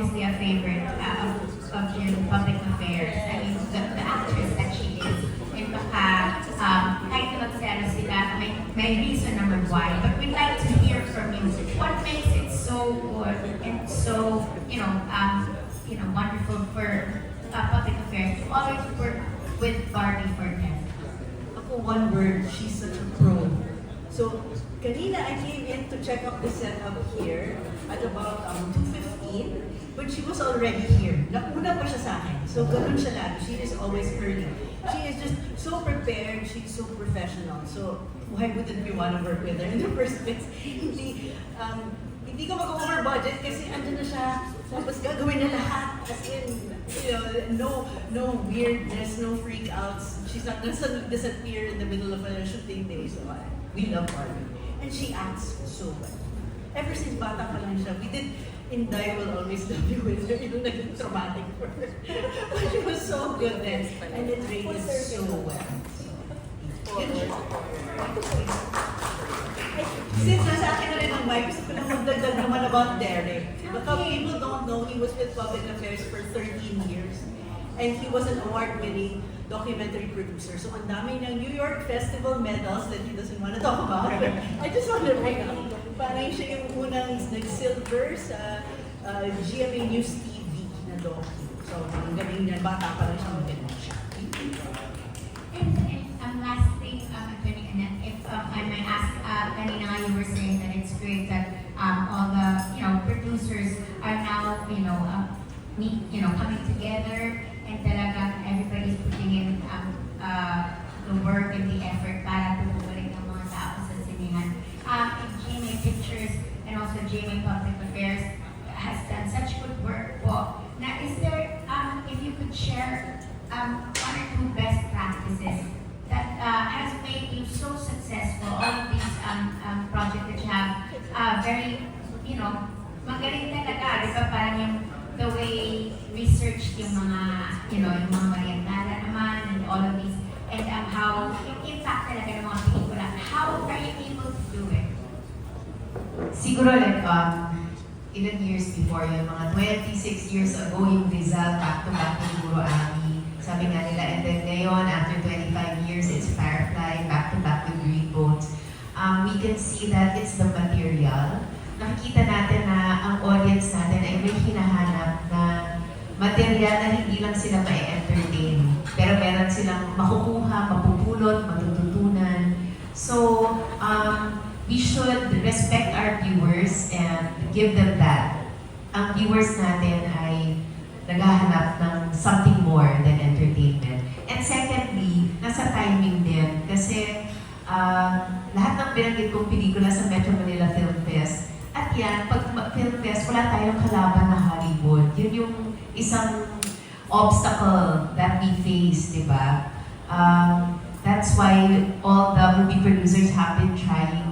obviously a favorite uh, of, Jim Public Affairs. I mean, the, the actress that she is. And baka, um, kahit magsero sila, may, may reason naman why. But we'd like to hear from you. What makes it so good and so, you know, um, you know, wonderful for uh, public affairs to always work with Barbie Fortes? Ako, one word, she's such a pro. So, kanina I came in to check out the setup here at about um, 2.15, but she was already here. Nauna pa siya sa akin. So, ganun siya lagi. She is always early. She is just so prepared. She's so professional. So, why wouldn't we want to work with her in the first place? Hindi, um, hindi ko mag-over budget kasi andun na siya. Tapos gagawin na lahat. As in, you know, no no weirdness, no freak outs. She's not suddenly disappear in the middle of a shooting day. So I, we love Barbie. And she acts so well. Ever since bata pa lang siya, we did in Die Will Always Love You with her, yung naging traumatic for her. But she was so good then. And it rated so well. Since nasa akin na rin ang mic, gusto ko lang magdagdag naman about Derek. Baka people don't know, he was with Public Affairs for 13 years. And he was an award-winning documentary producer. So ang dami ng New York Festival medals that he doesn't want to talk about. I just want to bring up. Parang siya yung unang nag-silver sa uh, GMA News TV na docu. So ang galing niya, bata pa lang siya magaling siya. And, and um, last thing, um, Attorney Annette, if um, I might ask, uh, kanina nga you were saying that it's great that um, all the, you know, producers are now, you know, uh, meet, you know, coming together and talagang everybody's putting in um, uh, the work and the effort para tumutuloy ng mga tao sa sinihan. Um, and GMA Pictures and also GMA Public Affairs has done such good work po. Now, is there, um, if you could share um, one or two best practices that uh, has made you so successful, all of these um, um, projects that you have, uh, very, you know, magaling talaga, di ba? Parang yung the way research yung mga, you know, yung mga Siguro like, um, ilan years before yun, mga 26 years ago, yung Rizal back-to-back ni Guro Ami. Sabi nga nila, and then ngayon, after 25 years, it's Firefly, back-to-back with Green Bones. Um, we can see that it's the material. Nakikita natin na ang audience natin ay may hinahanap na material na hindi lang sila ma-entertain. Pero meron silang makukuha, mapupulot, matututunan. So, um, we should respect our viewers and give them that. Ang viewers natin ay naghahanap ng something more than entertainment. And secondly, nasa timing din. Kasi uh, lahat ng binanggit kong pelikula sa Metro Manila Film Fest, at yan, pag film fest, wala tayong kalaban na Hollywood. Yun yung isang obstacle that we face, di ba? Um, that's why all the movie producers have been trying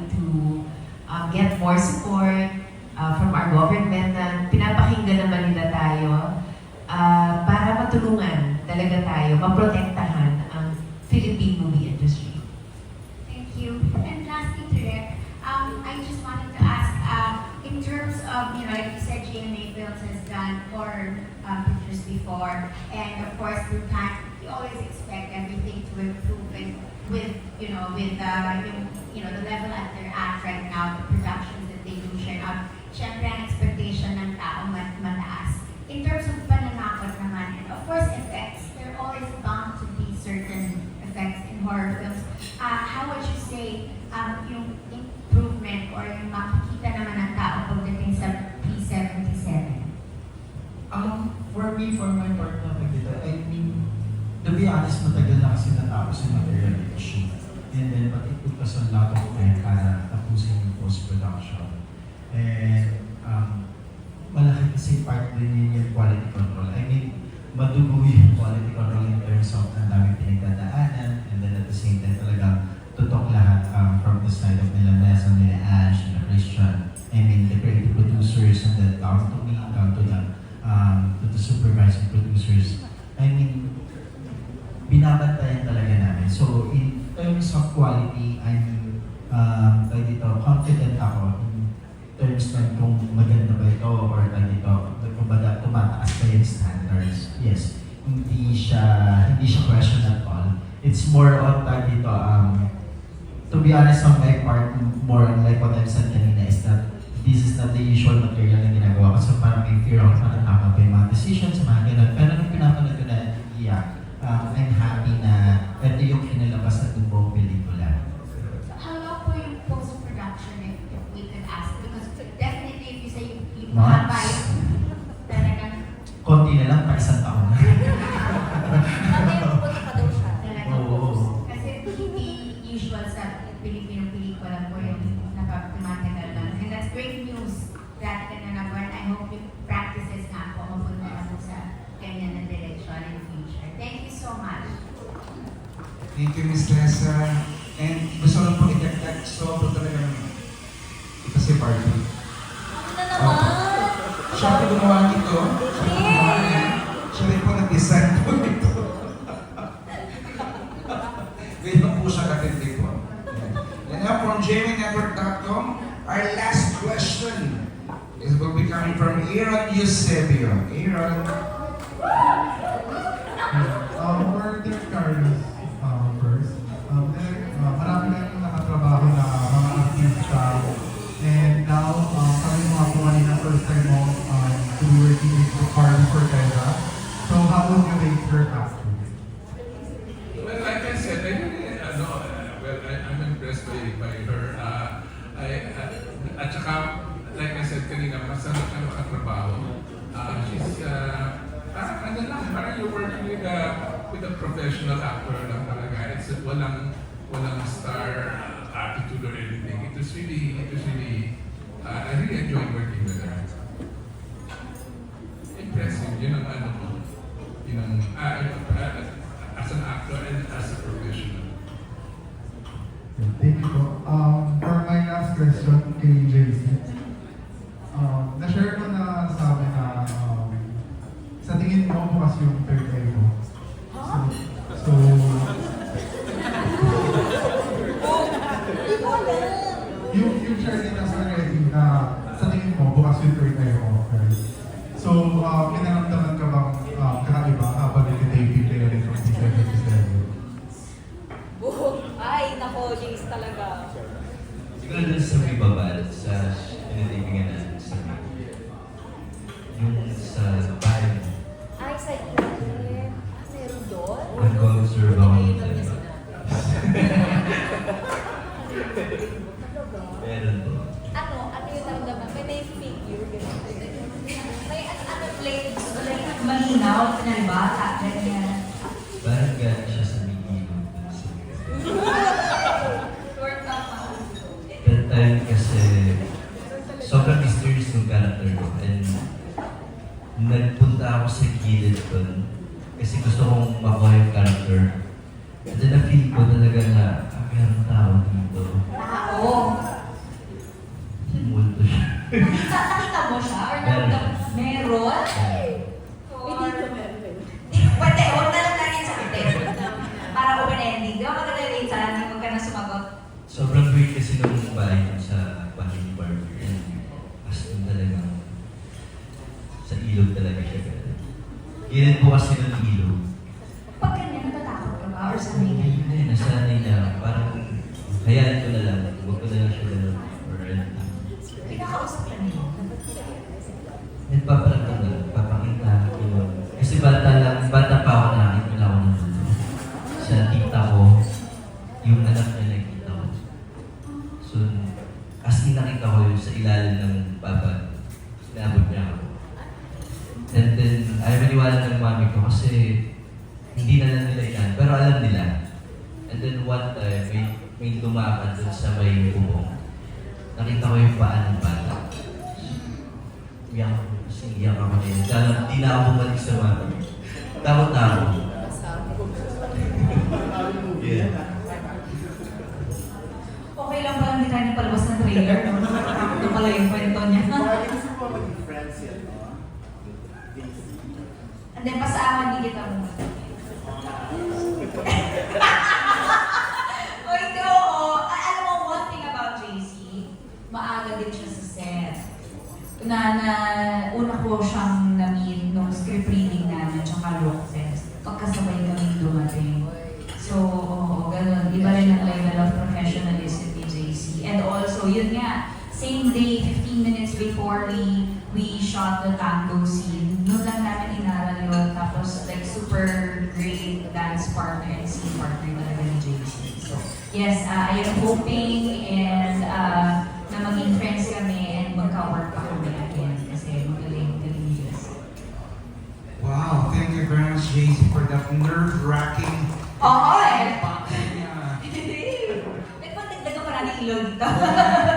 to um, get more support uh, from our government na pinapakinggan naman nila tayo uh, para matulungan talaga tayo, maprotektahan ang Philippine movie industry. Thank you. And lastly, Direk, um, I just wanted to ask, uh, in terms of, you know, like you said, GMA Films has done four um, pictures before, and of course, through time, you always expect everything to improve and with, you know, with, uh, yung, you know, the level that they're at right now, the productions that they do share out, syempre ang expectation ng tao mat mataas. In terms of pananakot naman, and of course, effects, there always bound to be certain effects in horror films. Uh, how would you say um, yung improvement or yung makikita naman ng tao pagdating sa P77? Um, for me, for my part na dito, I mean, to be honest, matagal na kasi natapos yung material issue. And then, took us a lot of time para tapusin yung post-production. And, um, malaki kasi part din yun yung quality control. I mean, madugo yung quality control in terms of ang daming pinagdadaanan, and then at the same time talagang tutok lahat um, from the side of nila Nessa, nila Ash, nila Christian. I mean, the creative producers, and then down to me, down to the um, to the supervising producers. I mean, binabantayan talaga namin. So, in terms of quality, I'm um, tayo dito, confident ako in terms ng kung maganda ba ito or dito, kumbaga tumataas pa yung standards. Yes, hindi siya, hindi siya question at all. It's more on tag dito, um, to be honest on my part, more on like what I've said kanina is that this is not the usual material na ginagawa ko. So parang may fear ako na tama ba yung mga decisions, mga ganun. Pero nung pinapanood ko na yeah, um, I'm happy na ito yung kinalabas na buong pelikula. How long po yung post-production if, if we could ask? Because definitely if you say you, you have Thank you, Miss Lesa. And gusto lang po i-dagdag, sobrang talagang ito si Barbie. Siya po gumawa nito. Siya po gumawa niyan. Siya rin po nag-design po nito. Ganyan po siya katindi po. And now from JMNetwork.com, our last question is will be coming from Aaron Eusebio. Aaron, working with Carlos Ortega. So, how would you rate her acting? Well, like I said, I really, uh, I'm impressed by, her. Uh, I, uh, at saka, like I said kanina, masarap siya makatrabaho. Uh, she's, uh, parang ano lang, parang you're with with a professional actor lang talaga. It's walang, walang star uh, attitude or anything. It was really, it was really, uh, I really enjoyed working with her. Yun ang ano ko. Yun ang, uh, as an actor and as a professional. Thank you po. Um, for my last question kay JC, um, na-share mo na sa amin na um, sa tingin mo bukas yung third eye mo. So, so yung, yung din sa already na sa tingin mo bukas yung third eye mo. Okay? So, um, kinaramdaman Meron po. Ano? Ano yung naramdaman? May may figure, gano'n. May ano, ano plate? Like, malinaw, pinalbata, ganyan. Parang galing siya sa pa. That time kasi, sobrang mysterious yung character ko. And nagpunta ako sa gilid doon kasi gusto kong makuha yung character. And then na-feel ko talaga na, ah, meron tao dito. Tao. Multo siya. Nakita, nakita mo siya? Or mo? Meron? Hindi ko meron. Pwede, huwag na lang natin sa atin. Para open ending. Di ba maganda rin sa atin? Huwag ka na sumagot. Sobrang weird kasi nung bahay ko sa bahay ni Barbie. And as in talagang sa ilog talaga siya. Gilid po kasi ng ilog. Pag ganyan, natatakot ka ba? Or sanay ka? Hindi, nasanay na. Parang hayaan ko na lang. Huwag ko na lang siya ganun. Or anything. Pinakausap ka niyo. Nagpaparamdam na. Papakita. Yun. Kasi bata lang, bata pa ako na ako ng mundo. Sa tita ko, yung anak niya nakita ko. So, as in nakita ko yun sa ilalim ng baba. Sinabot niya ako. And then, ayaw maniwala ng mami ko kasi hindi na lang nila yan. Pero alam nila. And then one time, may, may lumakad dun sa may bubong. Nakita ko yung paa ng bata. Iyak ako. Kasi iyak ako din. Kaya hindi na ako bumalik sa mami. Takot na ako. Yeah. Okay lang ba hindi tayo palabas ng trailer? No? Na pala yung kwento niya. And then, pasaawan din kita mo. na, na una ko siyang na-meet nung script reading namin, tsaka rock fest. Pagkasabay kami dumating. So, oo, ganun. Iba rin ang level of professionalism ni JC. And also, yun nga, same day, 15 minutes before we we shot the tango scene, noon lang namin inaral yun. Tapos, like, super great dance partner and scene partner talaga ni JC. So, yes, uh, I am hoping and uh, na maging friends kami and magka-work nerve-wracking Oo, eh. niya. Nagpatagdagan pa natin ilog.